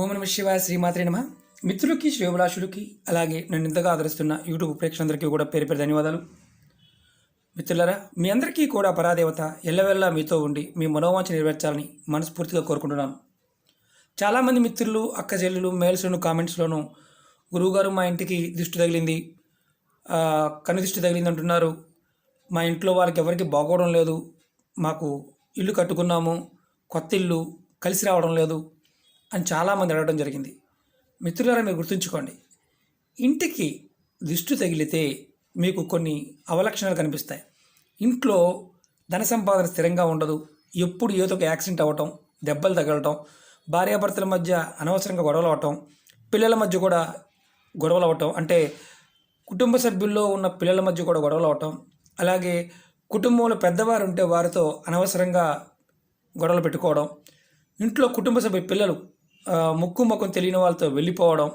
ఓం నమ శివాయ శ్రీమాత్రే నమ. మిత్రులకి శ్రేయభిలాషులకి అలాగే నన్ను ఇంతగా ఆదరిస్తున్న యూట్యూబ్ ప్రేక్షకులందరికీ కూడా పేరు పేరు ధన్యవాదాలు. మిత్రులరా మీ అందరికీ కూడా పరాదేవత ఎల్లవెల్లా మీతో ఉండి మీ మనోవాంఛ నెరవేర్చాలని మనస్ఫూర్తిగా కోరుకుంటున్నాను. చాలామంది మిత్రులు అక్క చెల్లెలు మెయిల్స్లోను కామెంట్స్లోను గురువుగారు మా ఇంటికి దిష్టి తగిలింది. కన్ను దిష్టి తగిలింది అంటున్నారు. మా ఇంట్లో వాళ్ళకి ఎవరికి బాగోవడం లేదు. మాకు ఇల్లు కట్టుకున్నాము. కొత్త ఇల్లు కలిసి రావడం లేదు. అని చాలామంది అడగడం జరిగింది. మిత్రులారా మీరు గుర్తుంచుకోండి. ఇంటికి దిష్టి తగిలితే మీకు కొన్ని అవలక్షణాలు కనిపిస్తాయి. ఇంట్లో ధన సంపాదన స్థిరంగా ఉండదు. ఎప్పుడు ఏదో ఒక యాక్సిడెంట్ అవ్వటం దెబ్బలు తగలటం భార్యాభర్తల మధ్య అనవసరంగా గొడవలు అవటం పిల్లల మధ్య కూడా గొడవలు అవటం అంటే కుటుంబ సభ్యుల్లో ఉన్న పిల్లల మధ్య కూడా గొడవలు అవటం అలాగే కుటుంబంలో పెద్దవారు ఉంటే వారితో అనవసరంగా గొడవలు పెట్టుకోవడం ఇంట్లో కుటుంబ సభ్యు పిల్లలు ముక్కు ముఖం తెలియని వాళ్ళతో వెళ్ళిపోవడం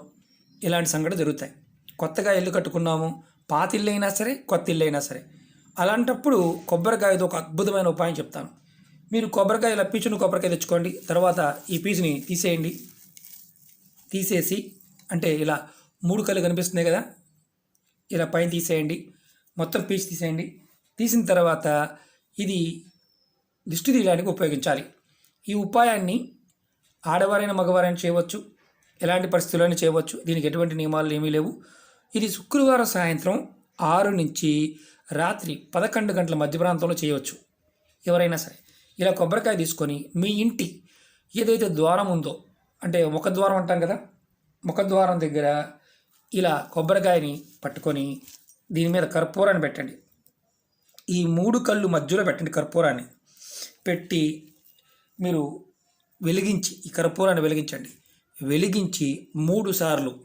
ఇలాంటి సంఘటన జరుగుతాయి. కొత్తగా ఇల్లు కట్టుకున్నాము పాత ఇల్లు అయినా సరే కొత్త ఇల్లు అయినా సరే. అలాంటప్పుడు కొబ్బరికాయతో ఒక అద్భుతమైన ఉపాయం చెప్తాను. మీరు కొబ్బరికాయ ఇలా పీచుని కొబ్బరికాయ తెచ్చుకోండి తర్వాత ఈ పీచుని తీసేయండి. తీసేసి అంటే ఇలా మూడు కళ్ళు కనిపిస్తున్నాయి కదా ఇలా పైన తీసేయండి మొత్తం పీచు తీసేయండి. తీసిన తర్వాత ఇది దిష్టి తీయడానికి ఉపయోగించాలి. ఈ ఉపాయాన్ని ఆడవారైన మగవారైనా చేయవచ్చు ఎలాంటి పరిస్థితుల్లోనే చేయవచ్చు దీనికి ఎటువంటి నియమాలు ఏమీ లేవు. ఇది శుక్రవారం సాయంత్రం ఆరు నుంచి రాత్రి పదకొండు గంటల మధ్య ప్రాంతంలో చేయవచ్చు. ఎవరైనా సరే ఇలా కొబ్బరికాయ తీసుకొని మీ ఇంటి ఏదైతే ద్వారం ఉందో అంటే ముఖ ద్వారం అంటాం కదా ముఖ ద్వారం దగ్గర ఇలా కొబ్బరికాయని పట్టుకొని దీని మీద కర్పూరాన్ని పెట్టండి. ఈ మూడు కళ్ళు మధ్యలో పెట్టండి కర్పూరాన్ని. పెట్టి మీరు వెలిగించి ఈ కర్పూరాన్ని వెలిగించండి. వెలిగించి మూడు సార్లు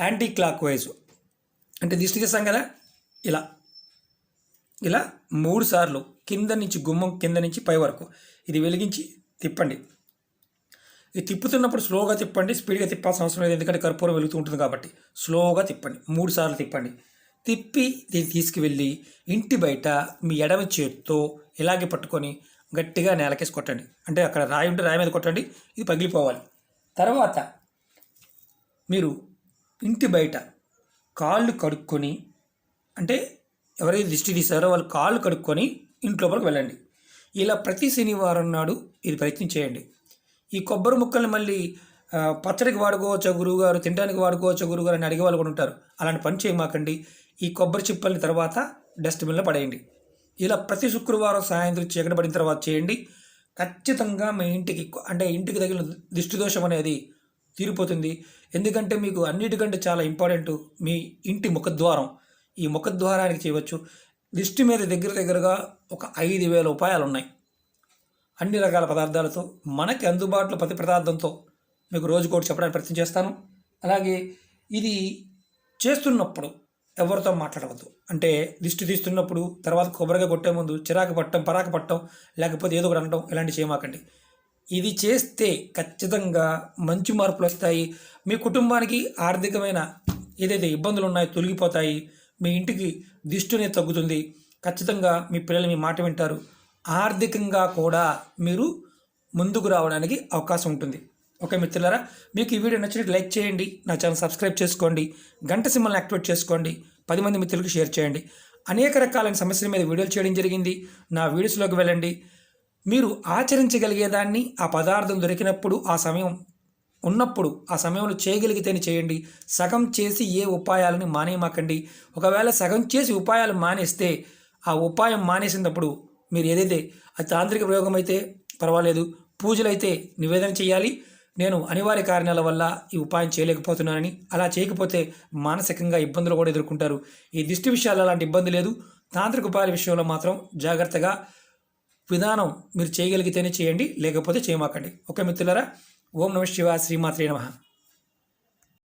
యాంటీ క్లాక్ వైజ్ అంటే దిష్టి చేస్తాం కదా? ఇలా. ఇలా మూడు సార్లు కింద నుంచి గుమ్మం కింద నుంచి పై వరకు. ఇది వెలిగించి తిప్పండి. ఇది తిప్పుతున్నప్పుడు స్లోగా తిప్పండి స్పీడ్గా తిప్పాల్సిన అవసరం లేదు ఎందుకంటే కర్పూరం వెలుగుతూ ఉంటుంది కాబట్టి. స్లోగా తిప్పండి మూడు సార్లు తిప్పండి. తిప్పి దీన్ని తీసుకువెళ్ళి ఇంటి బయట మీ ఎడమ చేతితో ఇలాగే పట్టుకొని గట్టిగా నేలకేసి కొట్టండి. అంటే అక్కడ రాయి ఉంటే రాయి మీద కొట్టండి ఇది పగిలిపోవాలి. తర్వాత మీరు ఇంటి బయట కాళ్ళు కడుక్కొని అంటే ఎవరైతే దిష్టి తీసారో వాళ్ళు కాళ్ళు కడుక్కొని ఇంట్లోపలికి వెళ్ళండి. ఇలా ప్రతి శనివారం నాడు ఇది ప్రయత్నం చేయండి. ఈ కొబ్బరి ముక్కల్ని మళ్ళీ పచ్చడికి వాడుకోవచ్చు గురువుగారు తినడానికి వాడుకోవచ్చు గురువుగారు అని అడిగే వాళ్ళు కూడా ఉంటారు. అలాంటి పని చేయమాకండి. ఈ కొబ్బరి చిప్పల్ని తర్వాత డస్ట్బిన్లో పడేయండి. ఇలా ప్రతి శుక్రవారం సాయంత్రం చీకటి పడిన తర్వాత చేయండి. ఖచ్చితంగా మీ ఇంటికి అంటే ఇంటికి తగిలిన దిష్టి దోషం అనేది తీరిపోతుంది. ఎందుకంటే మీకు అన్నిటికంటే చాలా ఇంపార్టెంట్ మీ ఇంటి ముఖద్వారం. ఈ ముఖద్వారానికి చేయవచ్చు. దిష్టి మీద దగ్గర దగ్గరగా ఒక ఐదు వేల ఉపాయాలు ఉన్నాయి. అన్ని రకాల పదార్థాలతో మనకి అందుబాటులో ప్రతి పదార్థంతో మీకు రోజుకోటి చెప్పడానికి ప్రయత్నం చేస్తాను. అలాగే ఇది చేస్తున్నప్పుడు ఎవరితో మాట్లాడవద్దు. అంటే దిష్టి తీస్తున్నప్పుడు తర్వాత కొబ్బరిగా కొట్టే ముందు చిరాకు పట్టడం పరాకు పట్టడం లేకపోతే ఏదో ఒకటి అనడం ఇలాంటివి చేయమాకండి. ఇది చేస్తే ఖచ్చితంగా మంచి మార్పులు వస్తాయి. మీ కుటుంబానికి ఆర్థికమైన ఏదైతే ఇబ్బందులు ఉన్నాయో తొలగిపోతాయి. మీ ఇంటికి దిష్టి అనేది తగ్గుతుంది. ఖచ్చితంగా మీ పిల్లలు మీ మాట వింటారు. ఆర్థికంగా కూడా మీరు ముందుకు రావడానికి అవకాశం ఉంటుంది. ఓకే మిత్రులారా మీకు ఈ వీడియో నచ్చినట్టు లైక్ చేయండి నా ఛానల్ సబ్స్క్రైబ్ చేసుకోండి గంట సింబల్ని యాక్టివేట్ చేసుకోండి పది మంది మిత్రులకు షేర్ చేయండి. అనేక రకాలైన సమస్యల మీద వీడియోలు చేయడం జరిగింది. నా వీడియోస్లోకి వెళ్ళండి. మీరు ఆచరించగలిగేదాన్ని ఆ పదార్థం దొరికినప్పుడు ఆ సమయం ఉన్నప్పుడు ఆ సమయంలో చేయగలిగితేనే చేయండి. సగం చేసి ఏ ఉపాయాలని మానేయమాకండి. ఒకవేళ సగం చేసి ఉపాయాలు మానేస్తే ఆ ఉపాయం మానేసినప్పుడు మీరు ఏదైతే అది తాంత్రిక ప్రయోగం అయితే పర్వాలేదు పూజలు అయితే నివేదన చేయాలి నేను అనివార్య కారణాల వల్ల ఈ ఉపాయం చేయలేకపోతున్నానని అలా చేయకపోతే మానసికంగా ఇబ్బందులు కూడా ఎదుర్కొంటారు. ఈ దిష్టి విషయాల్లో అలాంటి ఇబ్బంది లేదు. తాంత్రిక ఉపాయాల విషయంలో మాత్రం జాగ్రత్తగా విధానం మీరు చేయగలిగితేనే చేయండి లేకపోతే చేయమాకండి. ఓకే మిత్రులారా ఓం నమ శివ శ్రీమాత్రే నమః.